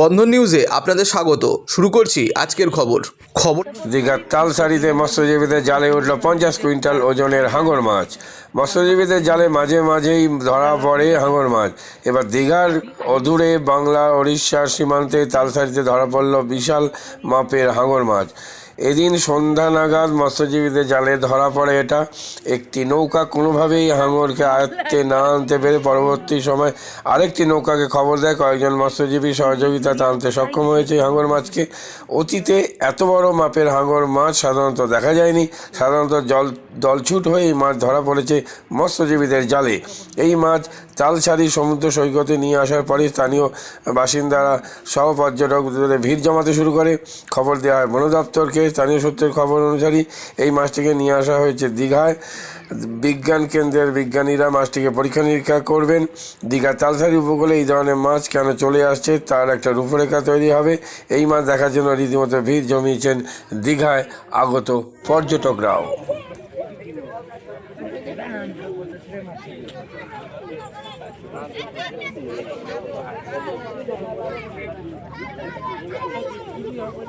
বন্ধন নিউজে আপনাদের স্বাগত। শুরু করছি আজকের খবর। খবর দীঘার তালসারিতে মৎস্যজীবীদের জালে উঠল পঞ্চাশ কুইন্টাল ওজনের হাঙর মাছ। মৎস্যজীবীদের জালে মাঝে মাঝেই ধরা পড়ে হাঙর মাছ। এবার দীঘার অদূরে বাংলা ওড়িশার সীমান্তে তালসারিতে ধরা পড়ল বিশাল মাপের হাঙর মাছ। এদিন সন্ধ্যা নাগাদ মৎস্যজীবীদের জালে ধরা পড়ে এটা। একটি নৌকা কোনোভাবেই হাঙরকে আয়ত্তে না আনতে পেরে পরবর্তী সময় আরেকটি নৌকাকে খবর দেয়। কয়েকজন মৎস্যজীবী সহযোগিতা আনতে সক্ষম হয়েছে হাঙর মাছকে। অতীতে এত বড় মাপের হাঙর মাছ সাধারণত দেখা যায়নি। সাধারণত জল, দলছুট হয়ে এই মাছ ধরা পড়েছে মৎস্যজীবীদের জালে। এই মাছ তালসারি সমুদ্র সৈকতে নিয়ে আসার পরে স্থানীয় বাসিন্দারা সহ পর্যটকদের ভিড় জমাতে শুরু করে। খবর দেওয়া হয় বন দপ্তরকে স্থানীয় সূত্রের খবর অনুসারে এই মাছটিকে নিয়ে আসা হয়েছে দীঘায়। বিজ্ঞান কেন্দ্রের বিজ্ঞানীরা মাছটিকে পরীক্ষা নিরীক্ষা করবেন। দীঘা তালসারি উপকূলে এই ধরনের মাছ কেন চলে আসছে তার একটা রূপরেখা তৈরি হবে। এই মাছ দেখার জন্য রীতিমতো ভিড় জমিয়েছেন দীঘায় আগত পর্যটকরাও। I'm not going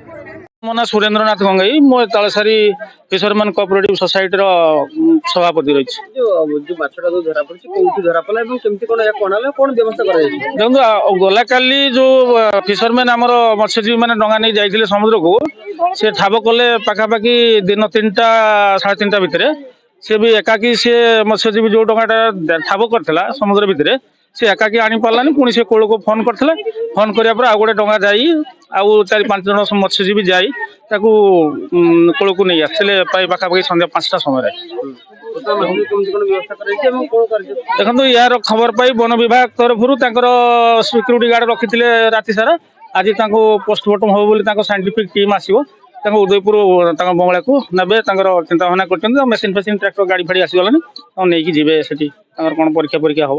ମୋ ନାଁ ସୁରେନ୍ଦ୍ରନାଥ ଗଙ୍ଗେଇ ମୁଁ ଏ ତାଳସାରୀ ଫିସରମ୍ୟାନ୍ କୋଅପରେଟିଭ ସୋସାଇଟିର ଉଁ, ସଭାପତି ରହିଛି ଯୋଉ ଯୋଉ ମାଛଟା ଯୋଉ ଧରା ପଡିଛି କୋଉଠି ଧରା ପଡିଲା ଏବଂ କେମିତି କଣ ଏହା କଣ ହେଲା କଣ ବ୍ୟବସ୍ଥା କରାଯାଇଛି ଦେଖନ୍ତୁ ଆ- ଗଲାକାଲି ଯୋଉ ଫିସରମ୍ୟାନ୍ ଆମର ମତ୍ସ୍ୟଜୀବୀ ମାନେ ଡଙ୍ଗା ନେଇ ଯାଇଥିଲେ ସମୁଦ୍ରକୁ ସେ ଠାବ କଲେ ପାଖାପାଖି ଦିନ ତିନିଟା ସାଢ଼େ ତିନିଟା ଭିତରେ ସେ ବି ଏକାକି ସେ ମତ୍ସ୍ୟଜୀବୀ ଯୋଉ ଡଙ୍ଗାଟା ଦେ- ଠାବ କରିଥିଲା ସମୁଦ୍ର ଭିତରେ ସେ ଏକାକି ଆଣି ପାରିଲାନି ପୁଣି ସେ କୂଳକୁ ଫୋନ୍ କରିଥିଲା ଫୋନ୍ କରିବା ପରେ ଆଉ ଗୋଟେ ଡଙ୍ଗା ଯାଇ ଆଉ ଚାରି ପାଞ୍ଚ ଜଣ ମତ୍ସ୍ୟଜୀବୀ ଯାଇ ତାକୁ ଉଁ, କୂଳକୁ ନେଇ ଆସିଥିଲେ ପ୍ରାୟ ପାଖାପାଖି ସନ୍ଧ୍ୟା ପାଞ୍ଚଟା ସମୟରେ ବର୍ତ୍ତମାନ ମାଛକୁ କେମିତି କଣ ବ୍ୟବସ୍ଥା କରାଯାଇଛି ଏବଂ କଣ କାର୍ଯ୍ୟ ଦେଖନ୍ତୁ ଏହାର ଖବର ପାଇ ବନ ବିଭାଗ ତରଫରୁ ତାଙ୍କର ସିକ୍ୟୁରିଟି ଗାର୍ଡ ରଖିଥିଲେ ରାତି ସାରା ଆଜି ତାଙ୍କୁ ପୋଷ୍ଟମର୍ଟମ ହବ ବୋଲି ତାଙ୍କ ସାଇଣ୍ଟିଫିକ ଟିମ୍ ଆସିବ ତାଙ୍କ ଉଦୟପୁର ତାଙ୍କ ବଙ୍ଗଳାକୁ ନେବେ ତାଙ୍କର ଚିନ୍ତା ଭାବନା କରିଛନ୍ତି ମେସିନ୍ ଫେସିନ୍ ଟ୍ରାକ୍ଟର ଗାଡ଼ି ଫାଡ଼ି ଆସିଗଲାଣି ତାଙ୍କୁ ନେଇକି ଯିବେ ସେଠି ତାଙ୍କର କ'ଣ ପରୀକ୍ଷା ପରୀକ୍ଷା ହବ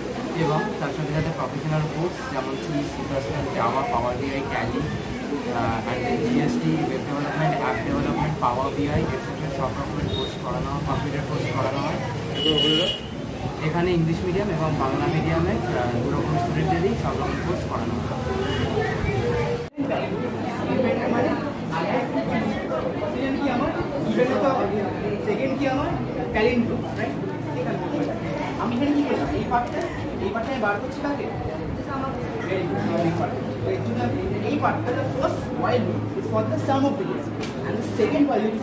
এবং তার সাথে সাথে প্রফেশনাল কোর্স যেমন C C plus plus Java power BI Tally GST web development app development power BI etcetera সব রকমের কোর্স করানো হয় কম্পিউটার কোর্স করানো হয়। এখানে ইংলিশ মিডিয়াম এবং বাংলা মিডিয়ামে দু রকম স্টুডেন্টদেরই সব রকম কোর্স করানো হয়। সেকেন্ড কি আমার? ট্যালেন্ট রাইট আমি এখানে কি করলাম এই পার্টটা এই পার্টটা বার করছি good. এই পার্টটা the first while loop is for the sum of digits and the second while loop